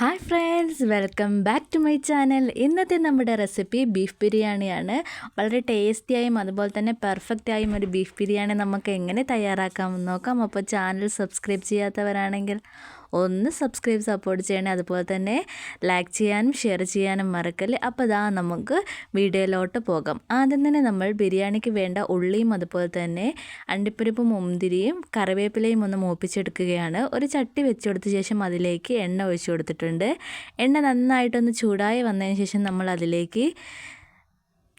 Hi friends welcome back to my channel ഇന്നത്തെ നമ്മുടെ recipe beef ബിരിയാണിയാണ്. വളരെ ടേസ്റ്റിയായും അതുപോലെ തന്നെ പെർഫെക്റ്റ് പെർഫെക്റ്റായും ഒരു ബീഫ് ബിരിയാണി നമുക്ക് എങ്ങനെ തയ്യാറാക്കാമെന്ന് നോക്കാം. അപ്പോൾ ചാനൽ സബ്സ്ക്രൈബ് ചെയ്യാത്തവരാണെങ്കിൽ ഒന്ന് സബ്സ്ക്രൈബ് സപ്പോർട്ട് ചെയ്യണേ. അതുപോലെ തന്നെ ലൈക്ക് ചെയ്യാനും ഷെയർ ചെയ്യാനും മറക്കല്ലേ. അപ്പോൾ ഇതാ നമുക്ക് വീഡിയോയിലോട്ട് പോകാം. ആദ്യം തന്നെ നമ്മൾ ബിരിയാണിക്ക് വേണ്ട ഉള്ളിയും അതുപോലെ തന്നെ അണ്ടിപ്പരിപ്പും മുന്തിരിയും കറിവേപ്പിലയും ഒന്ന് മൂപ്പിച്ചെടുക്കുകയാണ്. ഒരു ചട്ടി വെച്ച് കൊടുത്ത ശേഷം അതിലേക്ക് എണ്ണ ഒഴിച്ചു കൊടുത്തിട്ടുണ്ട്. എണ്ണ നന്നായിട്ടൊന്ന് ചൂടായി വന്നതിന് ശേഷം നമ്മൾ അതിലേക്ക്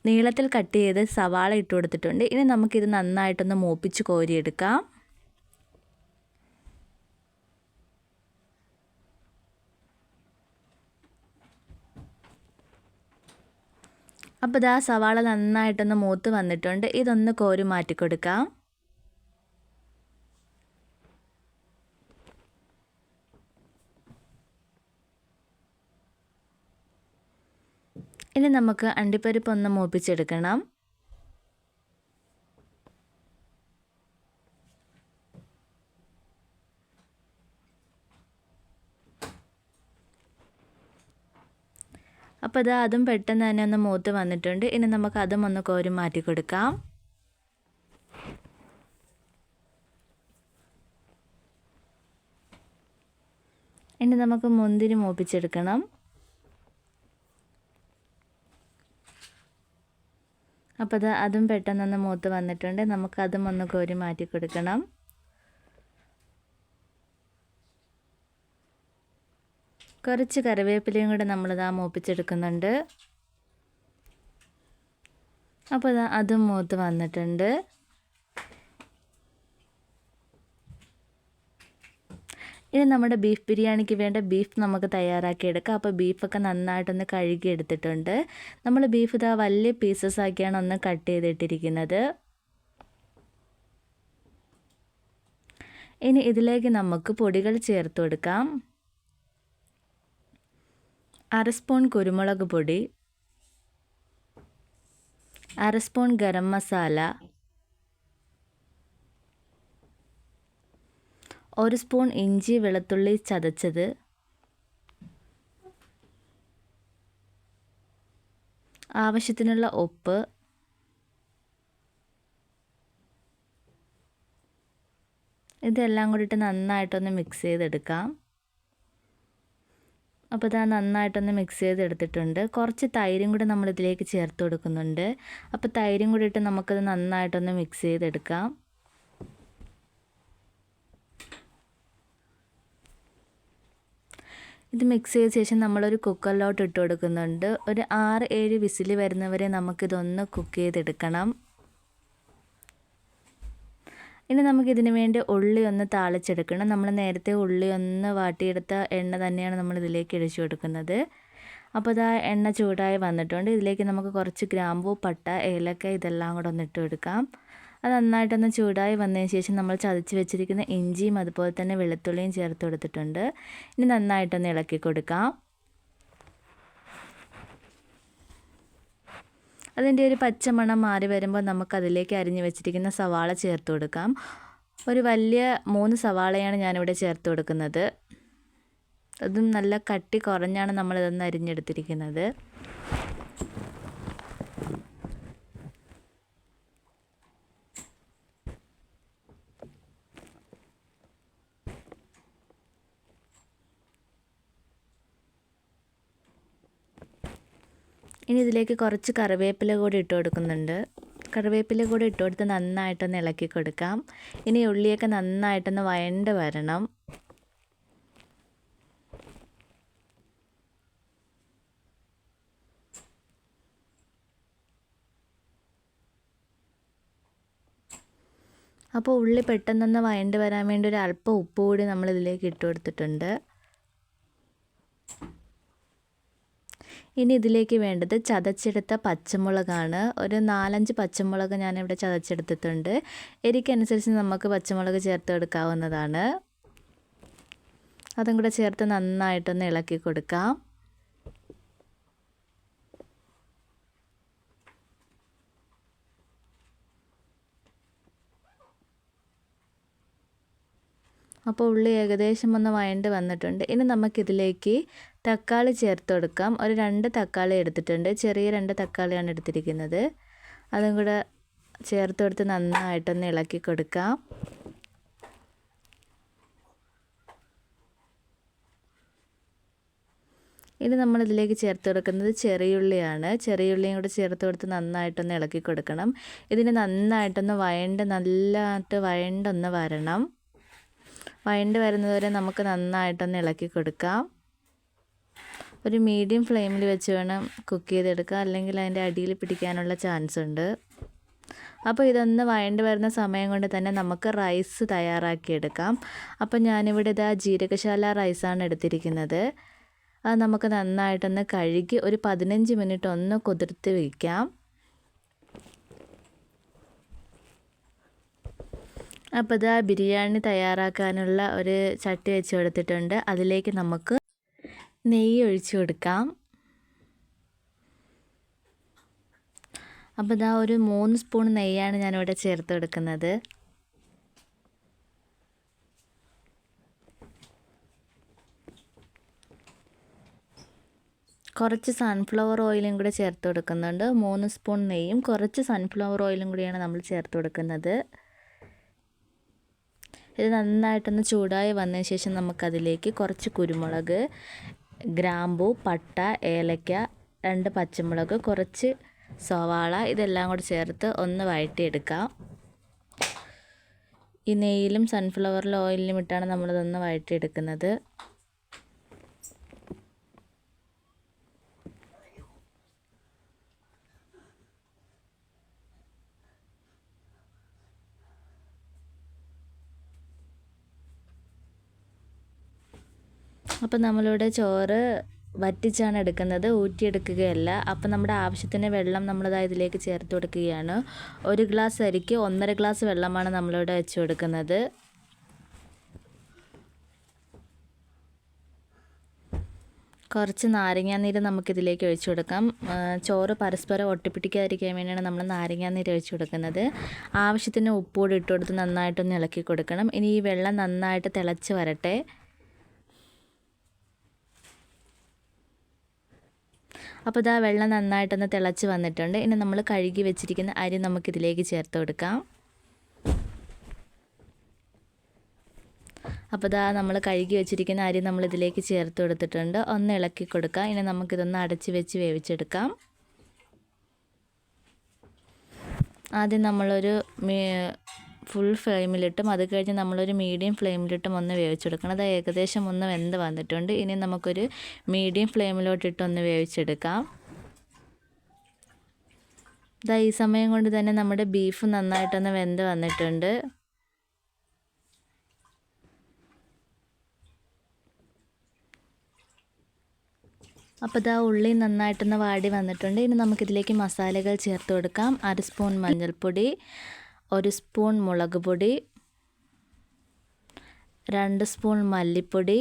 നീളത്തിൽ കട്ട് ചെയ്ത് സവാള ഇട്ട് കൊടുത്തിട്ടുണ്ട്. ഇനി നമുക്കിത് നന്നായിട്ടൊന്ന് മൂപ്പിച്ച് കോരിയെടുക്കാം. അപ്പോൾ ഇതാ സവാള നന്നായിട്ടൊന്ന് മൂത്ത് വന്നിട്ടുണ്ട്. ഇതൊന്ന് കോരി മാറ്റി കൊടുക്കാം. ഇനി നമുക്ക് അണ്ടിപ്പരിപ്പ് ഒന്ന് മൂപ്പിച്ചെടുക്കണം. അപ്പോൾ അത് അതും പെട്ടെന്ന് തന്നെ ഒന്ന് മൂത്ത് വന്നിട്ടുണ്ട്. ഇനി നമുക്ക് അതും ഒന്ന് കോരി മാറ്റി കൊടുക്കാം. ഇനി നമുക്ക് മുന്തിരി മൂപ്പിച്ചെടുക്കണം. അപ്പോൾ അത് അതും പെട്ടെന്നൊന്ന് മൂത്ത് വന്നിട്ടുണ്ട്. നമുക്കതും ഒന്ന് കോരി മാറ്റി കൊടുക്കണം. കുറച്ച് കറിവേപ്പിലയും കൂടെ നമ്മളിതാ മൂപ്പിച്ചെടുക്കുന്നുണ്ട്. അപ്പോൾ ഇതാ അതും മൂത്ത് വന്നിട്ടുണ്ട്. ഇനി നമ്മുടെ ബീഫ് ബിരിയാണിക്ക് വേണ്ട ബീഫ് നമുക്ക് തയ്യാറാക്കിയെടുക്കാം. അപ്പോൾ ബീഫൊക്കെ നന്നായിട്ടൊന്ന് കഴുകി എടുത്തിട്ടുണ്ട് നമ്മൾ ബീഫ് ഇതാ വലിയ പീസസ് ആക്കിയാണ് ഒന്ന് കട്ട് ചെയ്തിട്ടിരിക്കുന്നത്. ഇനി ഇതിലേക്ക് നമുക്ക് പൊടികൾ ചേർത്ത് കൊടുക്കാം. അര സ്പൂൺ കുരുമുളക് പൊടി അര സ്പൂൺ ഗരം മസാല ഒരു സ്പൂൺ ഇഞ്ചി വെളുത്തുള്ളി ചതച്ചത് ആവശ്യത്തിനുള്ള ഉപ്പ് ഇതെല്ലാം കൂടിയിട്ട് നന്നായിട്ടൊന്ന് മിക്സ് ചെയ്തെടുക്കാം. അപ്പോൾ ഇതാ നന്നായിട്ടൊന്ന് മിക്സ് ചെയ്തെടുത്തിട്ടുണ്ട്. കുറച്ച് തൈരും കൂടി നമ്മൾ ഇതിലേക്ക് ചേർത്ത് കൊടുക്കുന്നുണ്ട്. അപ്പോൾ തൈരും കൂടി ഇട്ട് നമുക്കത് നന്നായിട്ടൊന്ന് മിക്സ് ചെയ്തെടുക്കാം. ഇത് മിക്സ് ചെയ്ത ശേഷം നമ്മളൊരു കുക്കറിലോട്ട് ഇട്ട് കൊടുക്കുന്നുണ്ട്. ഒരു ആറ് ഏഴ് വിസിൽ വരുന്നവരെ നമുക്കിതൊന്ന് കുക്ക് ചെയ്തെടുക്കണം. ഇനി നമുക്ക് നമുക്കിതിന് വേണ്ടി ഉള്ളി ഒന്ന് താളിച്ചെടുക്കണം. നമ്മൾ നേരത്തെ ഉള്ളി ഒന്ന് വാട്ടിയെടുത്ത എണ്ണ തന്നെയാണ് നമ്മൾ ഇതിലേക്ക് ഇഴിച്ചു കൊടുക്കുന്നത്. അപ്പോൾ ഇതാ എണ്ണ ചൂടായി വന്നിട്ടുണ്ട്. ഇതിലേക്ക് നമുക്ക് കുറച്ച് ഗ്രാമ്പൂ പട്ട ഏലക്ക ഇതെല്ലാം കൂടെ ഒന്ന് ഇട്ട് കൊടുക്കാം. അത് നന്നായിട്ടൊന്ന് ചൂടായി വന്നതിന് ശേഷം നമ്മൾ ചതച്ച് വെച്ചിരിക്കുന്ന ഇഞ്ചിയും അതുപോലെ തന്നെ വെളുത്തുള്ളിയും ചേർത്ത് കൊടുത്തിട്ടുണ്ട്. ഇനി നന്നായിട്ടൊന്ന് ഇളക്കി കൊടുക്കാം. അതിന്റെ ഒരു പച്ചമണം മാറി വരുമ്പോൾ നമുക്കതിലേക്ക് അരിഞ്ഞു വെച്ചിരിക്കുന്ന സവാള ചേർത്ത് കൊടുക്കാം. ഒരു വലിയ മൂന്ന് സവാളയാണ് ഞാനിവിടെ ചേർത്ത് കൊടുക്കുന്നത്. അതും നല്ല കട്ടി കുറഞ്ഞാണ് നമ്മളിതൊന്ന് അരിഞ്ഞെടുത്തിരിക്കുന്നത്. ഇനി ഇതിലേക്ക് കുറച്ച് കറിവേപ്പില കൂടി ഇട്ട് കൊടുക്കുന്നുണ്ട്. കറിവേപ്പില കൂടി ഇട്ട് കൊടുത്ത് നന്നായിട്ടൊന്ന് ഇളക്കി കൊടുക്കാം. ഇനി ഉള്ളിയൊക്കെ നന്നായിട്ടൊന്ന് വയണ്ട് വരണം. അപ്പോൾ ഉള്ളി പെട്ടെന്നൊന്ന് വയണ്ട് വരാൻ വേണ്ടി ഒരു അല്പം ഉപ്പ് കൂടി നമ്മൾ ഇതിലേക്ക് ഇട്ട് കൊടുത്തിട്ടുണ്ട്. ഇനി ഇതിലേക്ക് വേണ്ടത് ചതച്ചെടുത്ത പച്ചമുളകാണ്. ഒരു നാലഞ്ച് പച്ചമുളക് ഞാനിവിടെ ചതച്ചെടുത്തിട്ടുണ്ട്. എരിക്കനുസരിച്ച് നമുക്ക് പച്ചമുളക് ചേർത്ത് എടുക്കാവുന്നതാണ്. അതും കൂടെ ചേർത്ത് നന്നായിട്ടൊന്ന് ഇളക്കി കൊടുക്കാം. അപ്പോൾ ഉള്ളി ഏകദേശം ഒന്ന് വഴണ്ട് വന്നിട്ടുണ്ട്. ഇനി നമുക്കിതിലേക്ക് തക്കാളി ചേർത്ത് കൊടുക്കാം ഒരു രണ്ട് തക്കാളി എടുത്തിട്ടുണ്ട്. ചെറിയ രണ്ട് തക്കാളിയാണ് എടുത്തിരിക്കുന്നത്. അതും കൂടെ ചേർത്ത് കൊടുത്ത് നന്നായിട്ടൊന്ന് ഇളക്കി കൊടുക്കാം. ഇനി നമ്മളിതിലേക്ക് ചേർത്ത് കൊടുക്കുന്നത് ചെറിയുള്ളിയാണ്. ചെറിയുള്ളിയും കൂടെ ചേർത്ത് കൊടുത്ത് നന്നായിട്ടൊന്ന് ഇളക്കി കൊടുക്കണം. ഇതിന് നന്നായിട്ടൊന്ന് വഴണ്ട് നല്ലതായിട്ട് വഴണ്ടൊന്ന് വരണം. വഴണ്ട് വരുന്നതുവരെ നമുക്ക് നന്നായിട്ടൊന്ന് ഇളക്കി കൊടുക്കാം. ഒരു മീഡിയം ഫ്ലെയിമിൽ വെച്ച് വേണം കുക്ക് ചെയ്തെടുക്കുക അല്ലെങ്കിൽ അതിന്റെ അടിയിൽ പിടിക്കാനുള്ള ചാൻസ് ഉണ്ട്. അപ്പോൾ ഇതൊന്ന് വയണ്ട് വരുന്ന സമയം കൊണ്ട് തന്നെ നമുക്ക് റൈസ് തയ്യാറാക്കിയെടുക്കാം. അപ്പോൾ ഞാനിവിടെ ഇതാ ജീരകശാല റൈസാണ് എടുത്തിരിക്കുന്നത്. അത് നമുക്ക് നന്നായിട്ടൊന്ന് കഴുകി ഒരു പതിനഞ്ച് മിനിറ്റ് ഒന്ന് കുതിർത്ത് വയ്ക്കാം അപ്പോൾ ഇതാ ബിരിയാണി തയ്യാറാക്കാനുള്ള ഒരു ചട്ടി വെച്ച് കൊടുത്തിട്ടുണ്ട്. അതിലേക്ക് നമുക്ക് നെയ്യ് ഒഴിച്ചു കൊടുക്കാം. അപ്പോൾ ഇതാ ഒരു മൂന്ന് സ്പൂൺ നെയ്യാണ് ഞാനിവിടെ ചേർത്ത് കൊടുക്കുന്നത്. കുറച്ച് സൺഫ്ലവർ ഓയിലും കൂടെ ചേർത്ത് കൊടുക്കുന്നുണ്ട്. മൂന്ന് സ്പൂൺ നെയ്യും കുറച്ച് സൺഫ്ലവർ ഓയിലും കൂടിയാണ് നമ്മൾ ചേർത്ത് കൊടുക്കുന്നത്. ഇത് നന്നായിട്ടൊന്ന് ചൂടായി വന്നതിന് ശേഷം നമുക്കതിലേക്ക് കുറച്ച് കുരുമുളക് ഗ്രാമ്പു പട്ട ഏലക്ക രണ്ട് പച്ചമുളക് കുറച്ച് സവാള ഇതെല്ലാം കൂടി ചേർത്ത് ഒന്ന് വഴറ്റിയെടുക്കാം. ഈ നെയ്യിലും സൺഫ്ലവർ ഓയിലിലും ഇട്ടാണ് നമ്മളിതൊന്ന് വഴറ്റിയെടുക്കുന്നത്. അപ്പോൾ നമ്മളിവിടെ ചോറ് വറ്റിച്ചാണ് എടുക്കുന്നത് ഊറ്റിയെടുക്കുകയല്ല. അപ്പം നമ്മുടെ ആവശ്യത്തിന് വെള്ളം നമ്മളിതാ ഇതിലേക്ക് ചേർത്ത് കൊടുക്കുകയാണ്. ഒരു ഗ്ലാസ് അരിക്ക് ഒന്നര ഗ്ലാസ് വെള്ളമാണ് നമ്മളിവിടെ വെച്ച് കൊടുക്കുന്നത്. കുറച്ച് നാരങ്ങാനീര് നമുക്കിതിലേക്ക് ഒഴിച്ചു കൊടുക്കാം. ചോറ് പരസ്പരം ഒട്ടിപ്പിടിക്കാതിരിക്കാൻ വേണ്ടിയാണ് നമ്മൾ നാരങ്ങാനീര് ഒഴിച്ചു കൊടുക്കുന്നത്. ആവശ്യത്തിന് ഉപ്പൂടി ഇട്ട് കൊടുത്ത് നന്നായിട്ടൊന്ന് ഇളക്കി കൊടുക്കണം. ഇനി ഈ വെള്ളം നന്നായിട്ട് തിളച്ച് വരട്ടെ. അപ്പോൾ ഇതാ വെള്ളം നന്നായിട്ടൊന്ന് തിളച്ച് വന്നിട്ടുണ്ട്. ഇനി നമ്മൾ കഴുകി വെച്ചിരിക്കുന്ന അരി നമുക്കിതിലേക്ക് ചേർത്ത് കൊടുക്കാം. അപ്പോൾ ഇതാ നമ്മൾ കഴുകി വെച്ചിരിക്കുന്ന അരി നമ്മൾ ഇതിലേക്ക് ചേർത്ത് കൊടുത്തിട്ടുണ്ട്. ഒന്ന് ഇളക്കി കൊടുക്കാം. ഇനി നമുക്കിതൊന്ന് അടച്ച് വെച്ച് വേവിച്ചെടുക്കാം. ആദ്യം നമ്മളൊരു ഫുൾ ഫ്ലെയിമിലിട്ടും അത് കഴിഞ്ഞ് നമ്മളൊരു മീഡിയം ഫ്ലെയിമിലിട്ടും ഒന്ന് വേവിച്ചെടുക്കണം. അത് ഏകദേശം ഒന്ന് വെന്ത് വന്നിട്ടുണ്ട്. ഇനി നമുക്കൊരു മീഡിയം ഫ്ലെയിമിലോട്ടിട്ട് ഒന്ന് വേവിച്ചെടുക്കാം. ഇതാ ഈ സമയം കൊണ്ട് തന്നെ നമ്മുടെ ബീഫ് നന്നായിട്ടൊന്ന് വെന്ത് വന്നിട്ടുണ്ട്. അപ്പോൾ ഇതാ ഉള്ളി നന്നായിട്ടൊന്ന് വാടി വന്നിട്ടുണ്ട്. ഇനി നമുക്കിതിലേക്ക് മസാലകൾ ചേർത്ത് കൊടുക്കാം. അര സ്പൂൺ മഞ്ഞൾപ്പൊടി. ഒരു സ്പൂൺ മുളക് പൊടി രണ്ട് സ്പൂൺ മല്ലിപ്പൊടി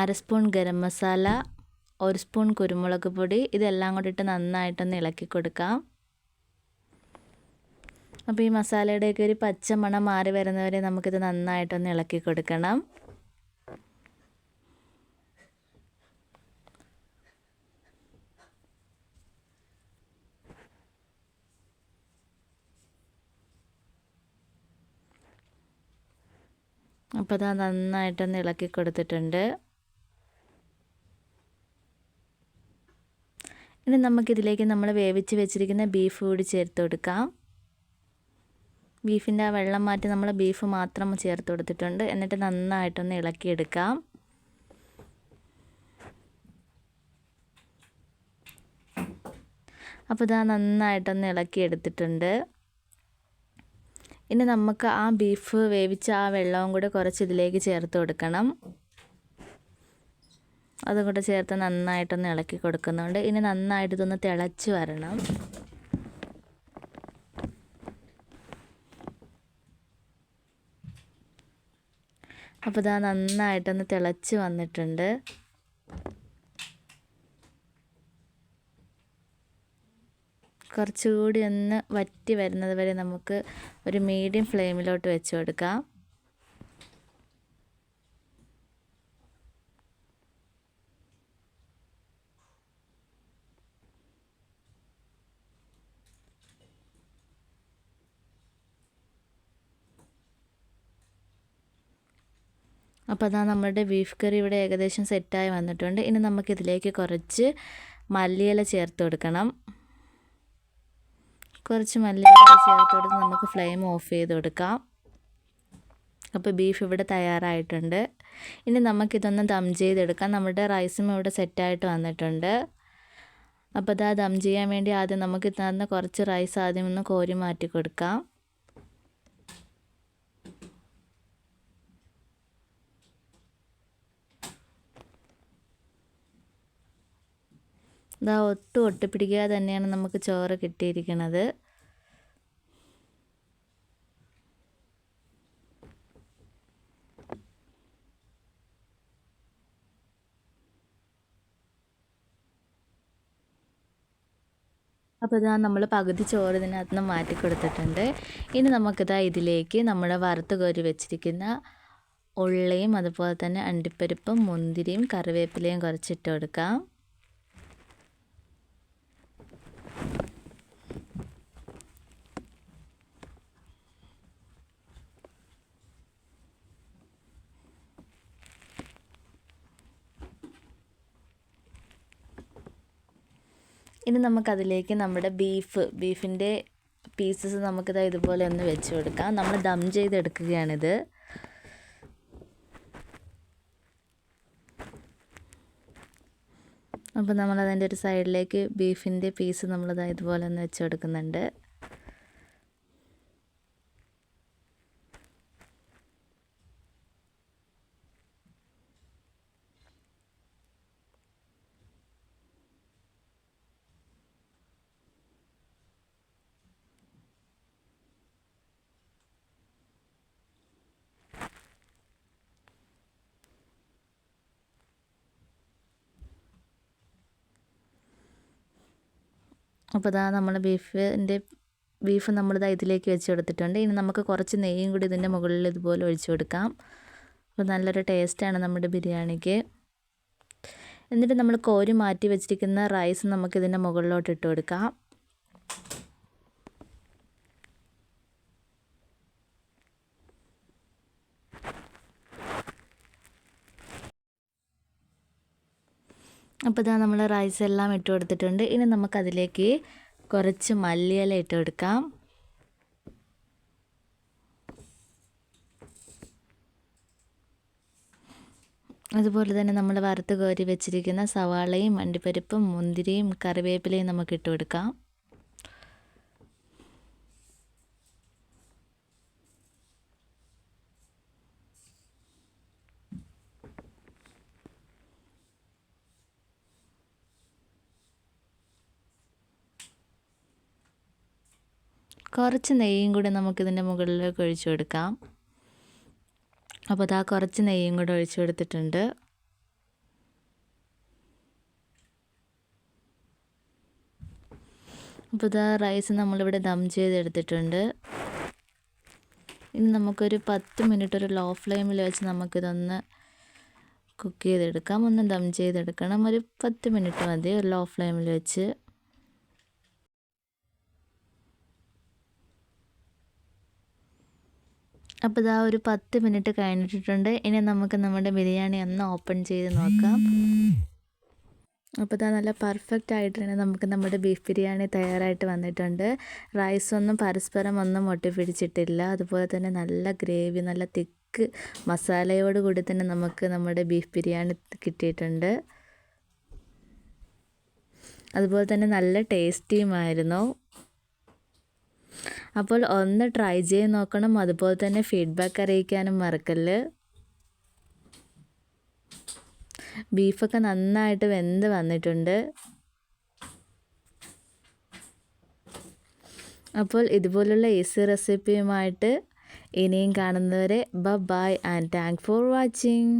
അര സ്പൂൺ ഗരം മസാല ഒരു സ്പൂൺ കുരുമുളക് പൊടി. ഇതെല്ലാം കൂടി ഇട്ട് നന്നായിട്ടൊന്ന് ഇളക്കി കൊടുക്കാം. അപ്പോൾ ഈ മസാലയുടെയൊക്കെ ഒരു പച്ച മണം മാറി വരുന്നവരെ നമുക്കിത് നന്നായിട്ടൊന്ന് ഇളക്കി കൊടുക്കണം. അപ്പോൾ അത് നന്നായിട്ടൊന്ന് ഇളക്കി കൊടുത്തിട്ടുണ്ട്. ഇനി നമുക്കിതിലേക്ക് നമ്മൾ വേവിച്ച് വെച്ചിരിക്കുന്ന ബീഫ് കൂടി ചേർത്ത് കൊടുക്കാം. ബീഫിന്റെ ആ വെള്ളം മാറ്റി നമ്മൾ ബീഫ് മാത്രം ചേർത്ത് കൊടുത്തിട്ടുണ്ട്. എന്നിട്ട് നന്നായിട്ടൊന്ന് ഇളക്കിയെടുക്കാം. അപ്പോൾ ഇതാ നന്നായിട്ടൊന്ന് ഇളക്കിയെടുത്തിട്ടുണ്ട്. ഇനി നമുക്ക് ആ ബീഫ് വേവിച്ച ആ വെള്ളവും കൂടെ കുറച്ച് ഇതിലേക്ക് ചേർത്ത് കൊടുക്കണം. അതും കൂടെ ചേർത്ത് നന്നായിട്ടൊന്ന് ഇളക്കി കൊടുക്കുന്നുണ്ട്. ഇനി നന്നായിട്ട് ഇതൊന്ന് തിളച്ച് വരണം. അപ്പോൾ ഇതാ നന്നായിട്ടൊന്ന് തിളച്ച് വന്നിട്ടുണ്ട്. കുറച്ചുകൂടി ഒന്ന് വറ്റി വരുന്നത് വരെ നമുക്ക് ഒരു മീഡിയം ഫ്ലെയിമിലോട്ട് വെച്ച് കൊടുക്കാം. അപ്പോൾ അതാ നമ്മുടെ ബീഫ് കറി ഇവിടെ ഏകദേശം സെറ്റായി വന്നിട്ടുണ്ട്. ഇനി നമുക്കിതിലേക്ക് കുറച്ച് മല്ലിയില ചേർത്ത് കൊടുക്കണം. കുറച്ച് മല്ലിയില ചേർത്ത് നമുക്ക് ഫ്ലെയിം ഓഫ് ചെയ്ത് കൊടുക്കാം. അപ്പോൾ ബീഫ് ഇവിടെ തയ്യാറായിട്ടുണ്ട്. ഇനി നമുക്കിതൊന്ന് ദം ചെയ്തെടുക്കാം. നമ്മുടെ റൈസും ഇവിടെ സെറ്റായിട്ട് വന്നിട്ടുണ്ട്. അപ്പോൾ ഇതാ ദം ചെയ്യാൻ വേണ്ടി ആദ്യം നമുക്ക് തന്ന കുറച്ച് റൈസ് ആദ്യം ഒന്ന് കോരി മാറ്റി കൊടുക്കാം. ഇതാ ഒട്ടും ഒട്ടിപ്പിടിക്കാതെ തന്നെയാണ് നമുക്ക് ചോറ് കിട്ടിയിരിക്കുന്നത് അപ്പോൾ ഇതാ നമ്മൾ പകുതി ചോറ് ഇതിനകത്ത് നിന്ന് മാറ്റി കൊടുത്തിട്ടുണ്ട്. ഇനി നമുക്കിതാ ഇതിലേക്ക് നമ്മൾ വറുത്ത് കോരി വെച്ചിരിക്കുന്ന ഉള്ളിയും അതുപോലെ തന്നെ അണ്ടിപ്പരിപ്പും മുന്തിരിയും കറിവേപ്പിലയും കുറച്ചിട്ട് കൊടുക്കാം. ഇനി നമുക്കതിലേക്ക് നമ്മുടെ ബീഫ് ബീഫിന്റെ പീസസ് നമുക്കിത് ഇതുപോലെ ഒന്ന് വെച്ച് കൊടുക്കാം. നമ്മൾ ദം ചെയ്തെടുക്കുകയാണിത്. അപ്പോൾ നമ്മളതിന്റെ ഒരു സൈഡിലേക്ക് ബീഫിന്റെ പീസ് നമ്മളിത് ഇതുപോലെ ഒന്ന് വെച്ച് കൊടുക്കുന്നുണ്ട്. അപ്പോൾ ഇതാ നമ്മൾ ബീഫിന്റെ ബീഫ് നമ്മളിതാ ഇതിലേക്ക് വെച്ച് കൊടുത്തിട്ടുണ്ട് ഇനി നമുക്ക് കുറച്ച് നെയ്യും കൂടി ഇതിന്റെ മുകളിൽ ഇതുപോലെ ഒഴിച്ചു കൊടുക്കാം. അപ്പോൾ നല്ലൊരു ടേസ്റ്റാണ് നമ്മുടെ ബിരിയാണിക്ക്. എന്നിട്ട് നമ്മൾ കോരി മാറ്റി വെച്ചിരിക്കുന്ന റൈസ് നമുക്കിതിന്റെ മുകളിലോട്ട് ഇട്ട് കൊടുക്കാം. അപ്പോൾ ഇതാ നമ്മൾ റൈസ് എല്ലാം ഇട്ട് കൊടുത്തിട്ടുണ്ട്. ഇനി നമുക്കതിലേക്ക് കുറച്ച് മല്ലിയില ഇട്ട് കൊടുക്കാം. അതുപോലെ തന്നെ നമ്മൾ വറുത്ത് കോരി വെച്ചിരിക്കുന്ന സവാളയും അണ്ടിപ്പരിപ്പും മുന്തിരിയും കറിവേപ്പിലയും നമുക്ക് ഇട്ട് കൊടുക്കാം. കുറച്ച് നെയ്യും കൂടി നമുക്കിതിന്റെ മുകളിലേക്ക് ഒഴിച്ചു കൊടുക്കാം. അപ്പോൾ അതാ കുറച്ച് നെയ്യും കൂടെ ഒഴിച്ചു കൊടുത്തിട്ടുണ്ട്. അപ്പോൾ ഇതാ റൈസ് നമ്മളിവിടെ ദം ചെയ്തെടുത്തിട്ടുണ്ട്. ഇനി നമുക്കൊരു പത്ത് മിനിറ്റ് ഒരു ലോ ഫ്ലെയിമിൽ വെച്ച് നമുക്കിതൊന്ന് കുക്ക് ചെയ്തെടുക്കാം. ഒന്ന് ദം ചെയ്തെടുക്കണം. ഒരു പത്ത് മിനിറ്റ് മതി ഒരു ലോ ഫ്ലെയിമിൽ വെച്ച്. അപ്പോൾ ഇതാ ഒരു പത്ത് മിനിറ്റ് കഴിഞ്ഞിട്ടുണ്ട്. ഇനി നമുക്ക് നമ്മുടെ ബിരിയാണി ഒന്ന് ഓപ്പൺ ചെയ്ത് നോക്കാം. അപ്പോൾ ഇതാ നല്ല പെർഫെക്റ്റ് ആയിട്ട് തന്നെ നമുക്ക് നമ്മുടെ ബീഫ് ബിരിയാണി തയ്യാറായിട്ട് വന്നിട്ടുണ്ട്. റൈസൊന്നും പരസ്പരം ഒന്നും ഒട്ടിപ്പിടിച്ചിട്ടില്ല. അതുപോലെ തന്നെ നല്ല ഗ്രേവി നല്ല തിക്ക് മസാലയോട് കൂടി തന്നെ നമുക്ക് നമ്മുടെ ബീഫ് ബിരിയാണി കിട്ടിയിട്ടുണ്ട്. അതുപോലെ തന്നെ നല്ല ടേസ്റ്റിയുമായിരുന്നു അപ്പോൾ ഒന്ന് ട്രൈ ചെയ്ത് നോക്കണം. അതുപോലെ തന്നെ ഫീഡ്ബാക്ക് അറിയിക്കാനും മറക്കല്ല്. ബീഫൊക്കെ നന്നായിട്ട് വെന്ത് വന്നിട്ടുണ്ട്. അപ്പോൾ ഇതുപോലുള്ള ഈസി റെസിപ്പിയുമായിട്ട് ഇനിയും കാണുന്നവരെ ബ bye and thank for watching